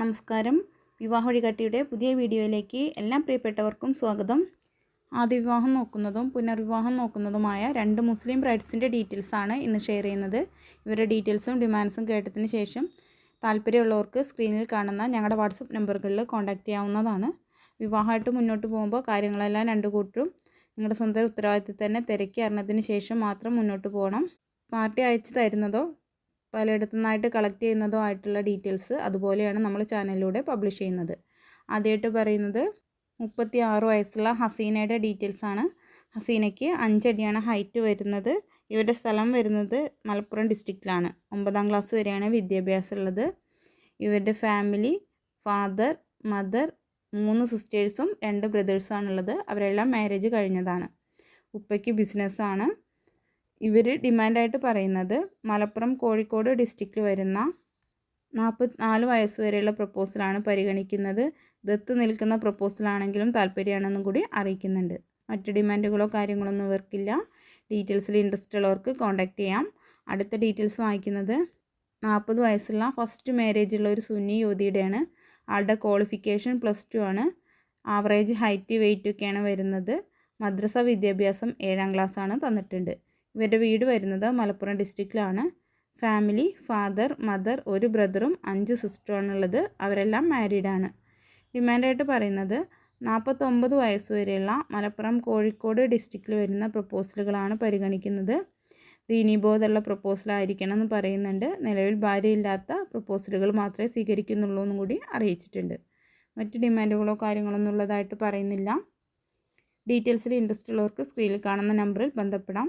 നമസ്കാരം. വിവാഹ വഴികാട്ടിയുടെ പുതിയ വീഡിയോയിലേക്ക് എല്ലാ പ്രിയപ്പെട്ടവർക്കും സ്വാഗതം. ആദ്യ വിവാഹം നോക്കുന്നതും പുനർവിവാഹം നോക്കുന്നതുമായ രണ്ട് മുസ്ലിം ബ്രൈഡ്സിന്റെ ഡീറ്റെയിൽസാണ് ഇന്ന് ഷെയർ ചെയ്യുന്നത്. ഇവരുടെ ഡീറ്റെയിൽസും ഡിമാൻഡ്സും കേട്ടതിന് ശേഷം താല്പര്യമുള്ളവർക്ക് സ്ക്രീനിൽ കാണുന്ന ഞങ്ങളുടെ വാട്സപ്പ് നമ്പറുകളിൽ കോൺടാക്റ്റ് ചെയ്യാവുന്നതാണ്. വിവാഹമായിട്ട് മുന്നോട്ട് പോകുമ്പോൾ കാര്യങ്ങളെല്ലാം രണ്ട് കൂട്ടരും നിങ്ങളുടെ സ്വന്തം ഉത്തരവാദിത്തത്തിൽ തന്നെ തിരക്കി അറിഞ്ഞതിന് ശേഷം മാത്രം മുന്നോട്ട് പോകണം. പാർട്ടി അയച്ചു തരുന്നതോ പലയിടത്തു നിന്നായിട്ട് കളക്ട് ചെയ്യുന്നതോ ആയിട്ടുള്ള ഡീറ്റെയിൽസ് അതുപോലെയാണ് നമ്മൾ ചാനലിലൂടെ പബ്ലിഷ് ചെയ്യുന്നത്. ആദ്യമായിട്ട് പറയുന്നത് മുപ്പത്തി ആറ് വയസ്സുള്ള ഹസീനയുടെ ഡീറ്റെയിൽസ് ആണ്. ഹസീനയ്ക്ക് അഞ്ചടിയാണ് ഹൈറ്റ് വരുന്നത്. ഇവരുടെ സ്ഥലം വരുന്നത് മലപ്പുറം ഡിസ്ട്രിക്റ്റിലാണ് ഒമ്പതാം ക്ലാസ് വരെയാണ് വിദ്യാഭ്യാസം ഉള്ളത്. ഇവരുടെ ഫാമിലി ഫാദർ മദർ മൂന്ന് സിസ്റ്റേഴ്സും രണ്ട് ബ്രദേഴ്സും ആണുള്ളത്. അവരെല്ലാം മാരേജ് കഴിഞ്ഞതാണ്. ഉപ്പയ്ക്ക് ബിസിനസ്സാണ് ഇവർ ഡിമാൻഡായിട്ട് പറയുന്നത് മലപ്പുറം കോഴിക്കോട് ഡിസ്ട്രിക്റ്റിൽ വരുന്ന നാൽപ്പത്തിനാല് വയസ്സ് വരെയുള്ള പ്രപ്പോസലാണ് പരിഗണിക്കുന്നത്. ദത്ത് നിൽക്കുന്ന പ്രപ്പോസലാണെങ്കിലും താല്പര്യമാണെന്നും കൂടി അറിയിക്കുന്നുണ്ട്. മറ്റ് ഡിമാൻഡുകളോ കാര്യങ്ങളൊന്നും ഇവർക്കില്ല. ഡീറ്റെയിൽസിൽ ഇൻട്രസ്റ്റ് ഉള്ളവർക്ക് കോൺടാക്റ്റ് ചെയ്യാം. അടുത്ത ഡീറ്റെയിൽസ് വാങ്ങിക്കുന്നത് നാൽപ്പത് വയസ്സുള്ള ഫസ്റ്റ് മാരേജ് ഉള്ള ഒരു സുന്നി യുവതിയുടെയാണ്. ആളുടെ ക്വാളിഫിക്കേഷൻ പ്ലസ് ടു ആണ്. ആവറേജ് ഹൈറ്റ് വെയിറ്റ് ഒക്കെയാണ് വരുന്നത്. മദ്രസ വിദ്യാഭ്യാസം ഏഴാം ക്ലാസ്സാണ് തന്നിട്ടുണ്ട്. ഇവരുടെ വീട് വരുന്നത് മലപ്പുറം ഡിസ്ട്രിക്റ്റിലാണ് ഫാമിലി ഫാദർ മദർ ഒരു ബ്രദറും അഞ്ച് സിസ്റ്ററുമാണുള്ളത് അവരെല്ലാം മാരീഡാണ് ഡിമാൻഡായിട്ട് പറയുന്നത് നാൽപ്പത്തൊമ്പത് വയസ്സ് വരെയുള്ള മലപ്പുറം കോഴിക്കോട് ഡിസ്ട്രിക്റ്റിൽ വരുന്ന പ്രപ്പോസലുകളാണ് പരിഗണിക്കുന്നത്. ദീനീബോധമുള്ള പ്രപ്പോസലായിരിക്കണം എന്ന് പറയുന്നുണ്ട്. നിലവിൽ ഭാര്യയില്ലാത്ത പ്രപ്പോസലുകൾ മാത്രമേ സ്വീകരിക്കുന്നുള്ളൂ എന്നും കൂടി അറിയിച്ചിട്ടുണ്ട്. മറ്റ് ഡിമാൻഡുകളോ കാര്യങ്ങളോ ഒന്നുള്ളതായിട്ട് പറയുന്നില്ല. ഡീറ്റെയിൽസിൽ ഇൻട്രസ്റ്റ് ഉള്ളവർക്ക് സ്ക്രീനിൽ കാണുന്ന നമ്പറിൽ ബന്ധപ്പെടാം.